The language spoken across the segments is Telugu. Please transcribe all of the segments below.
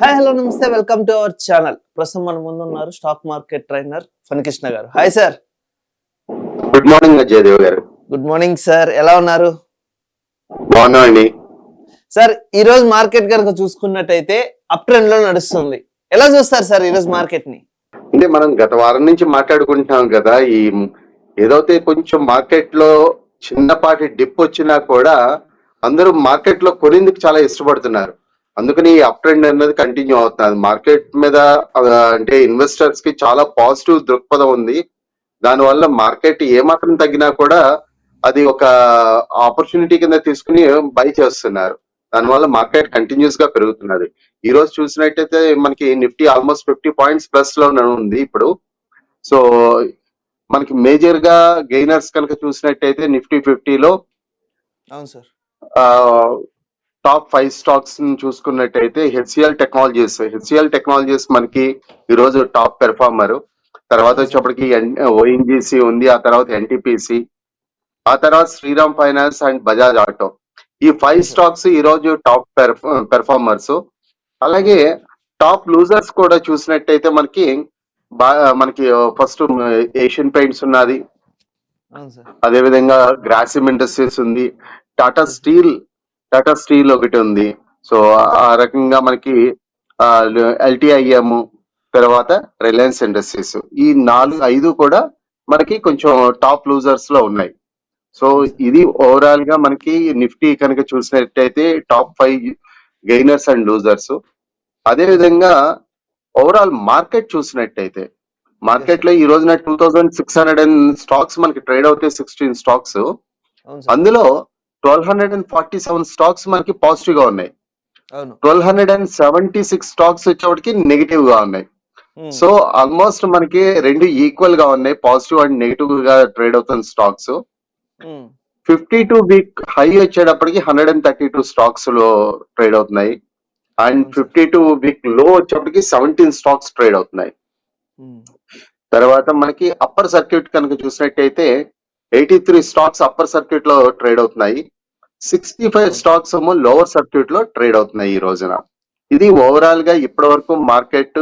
హాయ్ హలో నమస్తే వెల్కమ్ టు అవర్ ఛానల్ ప్రస్తుతం మన ముందు ఉన్నారు స్టాక్ మార్కెట్ ట్రైనర్ ఫణికృష్ణ గారు. Hi sir good morning Ajayadev గారు. గుడ్ మార్నింగ్ సార్ ఎలా ఉన్నారు? బాగున్నా అండి. సార్ ఈ రోజు మార్కెట్ కనుక చూసుకున్నట్టయితే అప్ ట్రెండ్లో నడుస్తుంది. ఎలా చూస్తారు సార్ ఈ రోజు మార్కెట్ని? అంటే మనం గత వారం నుంచి మాట్లాడుకుంటున్నాం కదా ఈ ఏదైతే కొంచెం మార్కెట్లో చిన్నపాటి డిప్ వచ్చినా కూడా అందరూ మార్కెట్లో కొనేందుకు చాలా ఇష్టపడుతున్నారు. అందుకని ఈ అప్ ట్రెండ్ అనేది కంటిన్యూ అవుతుంది. మార్కెట్ మీద అంటే ఇన్వెస్టర్స్కి చాలా పాజిటివ్ దృక్పథం ఉంది. దానివల్ల మార్కెట్ ఏమాత్రం తగ్గినా కూడా అది ఒక ఆపర్చునిటీ కింద తీసుకుని బై చేస్తున్నారు. దానివల్ల మార్కెట్ కంటిన్యూస్గా పెరుగుతున్నది. ఈ రోజు చూసినట్టయితే మనకి నిఫ్టీ ఆల్మోస్ట్ ఫిఫ్టీ పాయింట్స్ ప్లస్లో ఉంది ఇప్పుడు. సో మనకి మేజర్గా గెయినర్స్ కనుక చూసినట్టయితే నిఫ్టీ ఫిఫ్టీలో అవును సార్. టాప్ ఫైవ్ స్టాక్స్ చూసుకున్నట్టయితే హెచ్సిఎల్ టెక్నాలజీస్. హెచ్సిఎల్ టెక్నాలజీస్ మనకి ఈ రోజు టాప్ పెర్ఫార్మర్. తర్వాత వచ్చేప్పటికి ఓఎన్జిసి ఉంది ఆ తర్వాత ఎన్టీపీసీ ఆ తర్వాత Shriram finance and Bajaj auto. ఈ ఫైవ్ స్టాక్స్ ఈ రోజు టాప్ పెర్ఫార్మర్స్. అలాగే టాప్ లూజర్స్ కూడా చూసినట్టయితే మనకి మనకి ఫస్ట్ ఏషియన్ పెయింట్స్ ఉన్నది. అవును సార్. అదే విధంగా గ్రాసిమ్ ఇండస్ట్రీస్ ఉంది. టాటా స్టీల్ టాటా స్టీల్ ఒకటి ఉంది. సో ఆ రకంగా మనకి ఎల్టీఐఎం తర్వాత రిలయన్స్ ఇండస్ట్రీస్ ఈ నాలుగు ఐదు కూడా మనకి కొంచెం టాప్ లూజర్స్లో ఉన్నాయి. సో ఇది ఓవరాల్గా మనకి నిఫ్టీ కనుక చూసినట్టయితే top five gainers and losers అదే విధంగా ఓవరాల్ మార్కెట్ చూసినట్టయితే మార్కెట్లో ఈ రోజున two thousand six hundred and stocks మనకి ట్రేడ్ అవుతాయి సిక్స్టీన్ స్టాక్స్ అందులో twelve hundred and forty seven stocks మనకి పాజిటివ్గా ఉన్నాయి. Twelve hundred and seventy six stocks వచ్చేప్పటికి నెగిటివ్గా ఉన్నాయి. సో ఆల్మోస్ట్ మనకి రెండు ఈక్వల్గా ఉన్నాయి పాజిటివ్ అండ్ నెగిటివ్గా ట్రేడ్ అవుతున్న stocks fifty two week high వచ్చేటప్పటికి హండ్రెడ్ అండ్ థర్టీ టూ స్టాక్స్లో ట్రేడ్ అవుతున్నాయి. అండ్ ఫిఫ్టీ టూ వీక్లో వచ్చేప్పటికి సెవెంటీన్ స్టాక్స్ ట్రేడ్ అవుతున్నాయి. ఉమ్, తర్వాత మనకి అప్పర్ సర్క్యూట్ కనుక చూసినట్టయితే ఎయిటీ త్రీ స్టాక్స్ అప్పర్ సర్క్యూట్లో ట్రేడ్ అవుతున్నాయి. సిక్స్టీ ఫైవ్ స్టాక్స్ ఏమో లోవర్ సర్క్యూట్లో ట్రేడ్ అవుతున్నాయి ఈ రోజున. ఇది ఓవరాల్గా ఇప్పటి వరకు మార్కెట్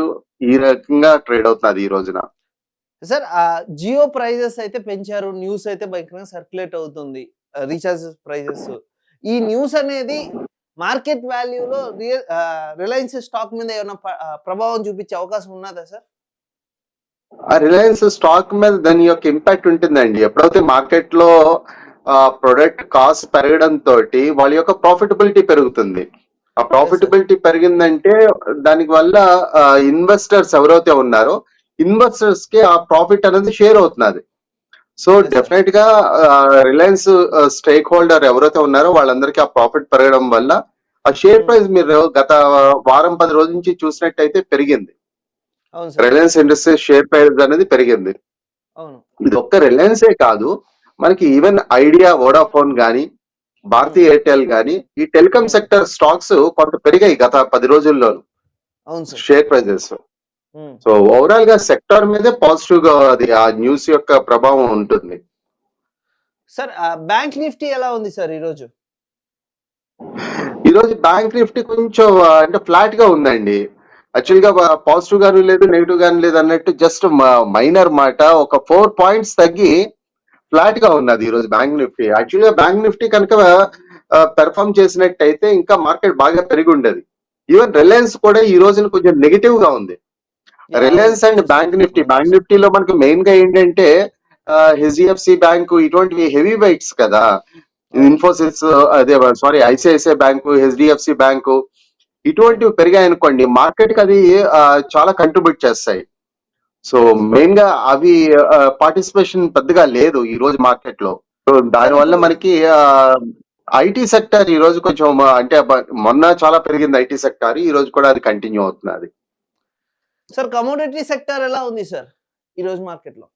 ఈ రకంగా ట్రేడ్ అవుతున్నది ఈ రోజున. సార్ జియో ప్రైజెస్ అయితే పెంచారు న్యూస్ అయితే భయంకరంగా సర్క్యులేట్ అవుతుంది రీఛార్జ్ ప్రైజెస్ ఈ న్యూస్ అనేది మార్కెట్ వాల్యూలో రియల్ రిలయన్స్ స్టాక్ మీద ఏమైనా ప్రభావం చూపించే అవకాశం ఉన్నదా సార్ ఆ రిలయన్స్ స్టాక్ మీద దాని యొక్క ఇంపాక్ట్ ఉంటుందండి. ఎప్పుడైతే మార్కెట్లో ప్రొడక్ట్ కాస్ట్ పెరగడం తోటి వాళ్ళ యొక్క ప్రాఫిటబిలిటీ పెరుగుతుంది. ఆ ప్రాఫిటబిలిటీ పెరిగిందంటే దానికి వల్ల ఇన్వెస్టర్స్ ఎవరైతే ఉన్నారో ఇన్వెస్టర్స్కి ఆ ప్రాఫిట్ అనేది షేర్ అవుతున్నది. సో. డెఫినెట్గా రిలయన్స్ స్టేక్ హోల్డర్ ఎవరైతే ఉన్నారో వాళ్ళందరికీ ఆ ప్రాఫిట్ పెరగడం వల్ల ఆ షేర్ Hmm. ప్రైస్ మీరు గత వారం పది రోజుల నుంచి చూసినట్టయితే పెరిగింది. రిలయన్స్ ఇండస్ట్రీస్ షేర్ ప్రైస్ అనేది పెరిగింది. ఇది ఒక్క రిలయన్సే కాదు మనకి ఈవెన్ ఐడియా వోడాఫోన్ గానీ భారతీ ఎయిర్టెల్ గానీ ఈ టెలికాం సెక్టర్ స్టాక్స్ కొంత పెరిగాయి గత పది రోజుల్లో అవును సార్. Share prices. సో ఓవరాల్గా సెక్టర్ మీదే పాజిటివ్గా అది ఆ న్యూస్ యొక్క ప్రభావం ఉంటుంది. సార్ బ్యాంక్ నిఫ్టీ ఎలా ఉంది సార్ ఈరోజు? ఈ రోజు బ్యాంక్ నిఫ్టీ కొంచెం అంటే ఫ్లాట్గా ఉందండి. యాక్చువల్గా పాజిటివ్ గాను లేదు నెగిటివ్ గాను లేదు అన్నట్టు జస్ట్ మైనర్ మాట ఒక ఫోర్ పాయింట్స్ తగ్గి ఫ్లాట్గా ఉన్నది ఈ రోజు బ్యాంక్ నిఫ్టీ. యాక్చువల్గా బ్యాంక్ నిఫ్టీ కనుక పెర్ఫామ్ చేసినట్టయితే ఇంకా మార్కెట్ బాగా పెరిగి ఉండేది. ఈవెన్ రిలయన్స్ కూడా ఈ రోజున కొంచెం నెగిటివ్గా ఉంది Reliance and bank Nifty. Bank నిఫ్టీలో మనకి మెయిన్గా ఏంటంటే హెచ్డిఎఫ్సి బ్యాంకు ఇటువంటివి హెవీ వెయిట్స్ కదా. ఇన్ఫోసిస్ అదే sorry ICICI bank HDFC bank ఇటువంటివి పెరిగాయి అనుకోండి మార్కెట్కి అది చాలా కంట్రిబ్యూట్ చేస్తాయి. సో మెయిన్గా అవి పార్టిసిపేషన్ పెద్దగా లేదు ఈ రోజు మార్కెట్లో దానివల్ల మనకి ఐటీ సెక్టర్ ఈ రోజు కొంచెం అంటే మొన్న చాలా పెరిగింది ఐటీ సెక్టర్ ఈ రోజు కూడా అది కంటిన్యూ అవుతున్నది. సార్ కమోడిటీ సెక్టర్ ఎలా ఉంది సార్ ఈ రోజు మార్కెట్లో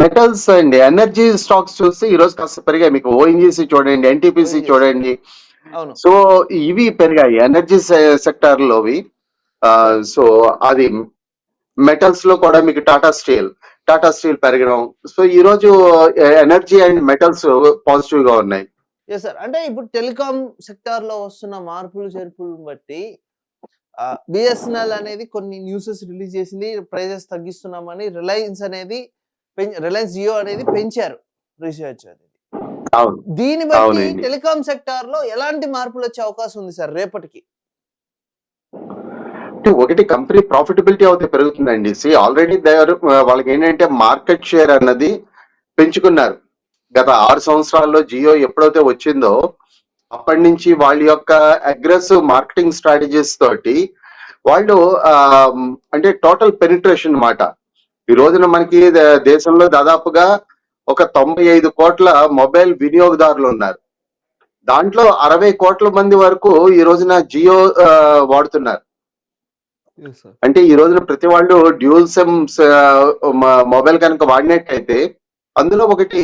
మెటల్స్ అండి ఎనర్జీ స్టాక్స్ చూస్తే ఈ రోజు కాస్త పెరిగాయి. మీకు ఓఎన్జీసీ చూడండి ఎన్టీపీసీ. చూడండి సో ఇవి పెరిగాయి. ఎనర్జీ సెక్టర్ లోవి సో అది మెటల్స్లో కూడా మీకు టాటా స్టీల్ టాటా స్టీల్ పెరగడం. సో ఈ రోజు ఎనర్జీ అండ్ మెటల్స్ పాజిటివ్గా ఉన్నాయి. ఎస్ సార్ అంటే ఇప్పుడు టెలికాం సెక్టార్లో వస్తున్న మార్పులు చేర్పులను బట్టి బిఎస్ఎన్ఎల్ అనేది కొన్ని న్యూసెస్ రిలీజ్ చేసింది. ప్రైజెస్ తగ్గిస్తున్నామని రిలయన్స్ అనేది రిలయన్స్ జియో అనేది పెంచారు. రీసెర్చ్ అనేది. అవును. దీన్ని బట్టి. టెలికాం సెక్టార్లో ఎలాంటి మార్పులు వచ్చే అవకాశం ఉంది సార్ రేపటికి? అంటే ఒకటి కంపెనీ ప్రాఫిటబిలిటీ అయితే పెరుగుతుందండి. సి ఆల్రెడీ వాళ్ళకి ఏంటంటే మార్కెట్ షేర్ అన్నది పెంచుకున్నారు. గత ఆరు సంవత్సరాల్లో జియో ఎప్పుడైతే వచ్చిందో అప్పటి నుంచి వాళ్ళ యొక్క అగ్రెసివ్ మార్కెటింగ్ స్ట్రాటజీస్ తోటి వాళ్ళు అంటే టోటల్ పెనిట్రేషన్ మాట ఈ రోజున మనకి దేశంలో దాదాపుగా ఒక తొంభై ఐదు కోట్ల మొబైల్ వినియోగదారులు ఉన్నారు. దాంట్లో అరవై కోట్ల మంది వరకు ఈ రోజున జియో వాడుతున్నారు. అంటే ఈ రోజున ప్రతి వాళ్ళు డ్యూల్ సిమ్ మొబైల్ కనుక వాడినట్టయితే అందులో ఒకటి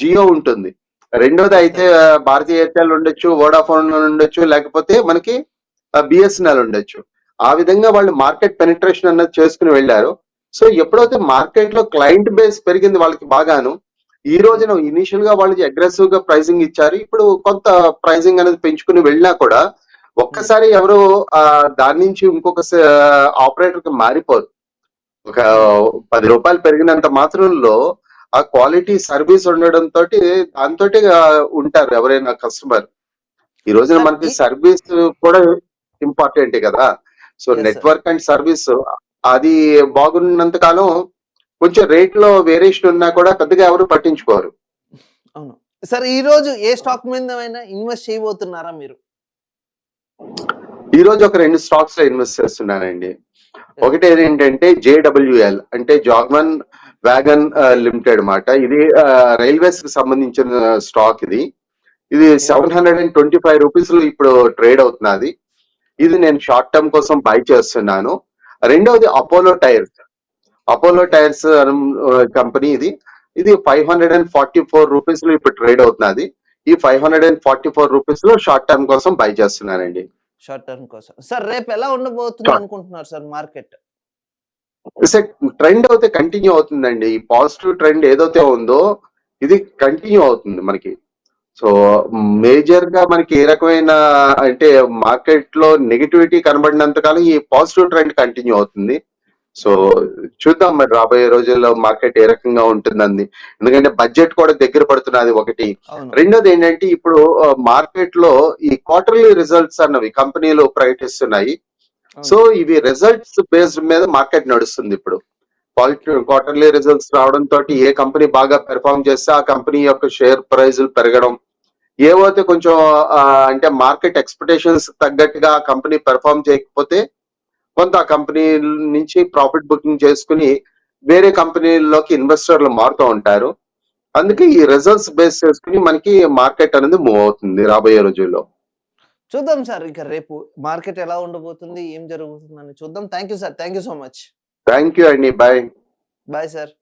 జియో ఉంటుంది. రెండోది అయితే భారతీయ ఎయిర్టెల్ ఉండొచ్చు వోడాఫోన్ ఉండొచ్చు లేకపోతే మనకి బిఎస్ఎన్ఎల్ ఉండొచ్చు. ఆ విధంగా వాళ్ళు మార్కెట్ పెనిట్రేషన్ అన్నది చేసుకుని వెళ్ళారు. సో ఎప్పుడైతే మార్కెట్లో క్లయింట్ బేస్ పెరిగింది వాళ్ళకి బాగాను ఈ రోజున ఇనిషియల్గా వాళ్ళు అగ్రెసివ్గా ప్రైసింగ్ ఇచ్చారు. ఇప్పుడు కొంత ప్రైసింగ్ అనేది పెంచుకుని వెళ్ళినా కూడా ఒక్కసారి ఎవరు దాని నుంచి ఇంకొక ఆపరేటర్కి మారిపోరు. ఒక పది రూపాయలు పెరిగినంత మాత్రంలో ఆ క్వాలిటీ సర్వీస్ ఉండడం తోటి దాంతో ఉంటారు ఎవరైనా కస్టమర్ ఈ రోజున మనకి సర్వీస్ కూడా ఇంపార్టెంట్ కదా. సో. నెట్వర్క్ అండ్ సర్వీస్ అది బాగున్నంత కాలం కొంచెం రేట్లో వేరియేషన్ ఉన్నా కూడా పెద్దగా ఎవరు పట్టించుకోరు. అవును. సార్ ఈ రోజు ఏ స్టాక్ మీద ఇన్వెస్ట్ చేయబోతున్నారా మీరు? ఈ రోజు ఒక రెండు స్టాక్స్లో ఇన్వెస్ట్ చేస్తున్నానండి. ఒకటి ఏంటంటే జేడబ్ల్యూఎల్ అంటే జాగ్మన్ వ్యాగన్ లిమిటెడ్ మాట ఇది రైల్వేస్కి సంబంధించిన స్టాక్ ఇది. ఇది seven hundred and twenty five రూపీస్లో ఇప్పుడు ట్రేడ్ అవుతున్నది. ఇది నేను షార్ట్ టర్మ్ కోసం బై చేస్తున్నాను. రెండవది Apollo tyres Apollo tyres company ఇది. ఇది five hundred and forty four రూపీస్లో ఇప్పుడు ట్రేడ్ అవుతున్నది. ఈ five hundred and forty four రూపీస్లో షార్ట్ టర్మ్ కోసం బై చేస్తున్నానండి షార్ట్ టర్మ్ కోసం. సార్ రేపు ఎలా ఉండబోతుంది. అనుకుంటున్నారు సార్ మార్కెట్ ట్రెండ్ అయితే కంటిన్యూ అవుతుందండి. ఈ పాజిటివ్ ట్రెండ్ ఏదైతే ఉందో ఇది కంటిన్యూ అవుతుంది మనకి. సో మేజర్గా మనకి ఏ రకమైన అంటే మార్కెట్లో నెగిటివిటీ కనబడినంత కాలం ఈ పాజిటివ్ ట్రెండ్ కంటిన్యూ అవుతుంది. సో చూద్దాం మరి రాబోయే రోజుల్లో మార్కెట్ ఏ రకంగా ఉంటుందని ఎందుకంటే బడ్జెట్ కూడా దగ్గర పడుతున్నది ఒకటి. రెండోది ఏంటంటే ఇప్పుడు మార్కెట్లో ఈ క్వార్టర్లీ రిజల్ట్స్ అన్నవి కంపెనీలు ప్రకటిస్తున్నాయి. సో ఇవి రిజల్ట్స్ బేస్డ్ మీద మార్కెట్ నడుస్తుంది ఇప్పుడు. క్వార్టర్లీ రిజల్ట్స్ రావడం తోటి ఏ కంపెనీ బాగా పెర్ఫామ్ చేస్తే ఆ కంపెనీ యొక్క షేర్ ప్రైజులు పెరగడం. ఏవైతే కొంచెం అంటే మార్కెట్ ఎక్స్పెక్టేషన్స్ తగ్గట్టుగా ఆ కంపెనీ పెర్ఫామ్ చేయకపోతే కొంత ఆ కంపెనీ నుంచి ప్రాఫిట్ బుకింగ్ చేసుకుని వేరే కంపెనీల్లోకి ఇన్వెస్టర్లు మారుతూ ఉంటారు. అందుకే ఈ రిజల్ట్స్ బేస్ చేసుకుని మనకి మార్కెట్ అనేది మూవ్ అవుతుంది రాబోయే రోజుల్లో. చూద్దాం సార్ ఇక రేపు మార్కెట్ ఎలా ఉండబోతుంది ఏం జరుగుతుందని చూద్దాం. Thank you sir thank you so much thank you అండి బాయ్. Bye sir.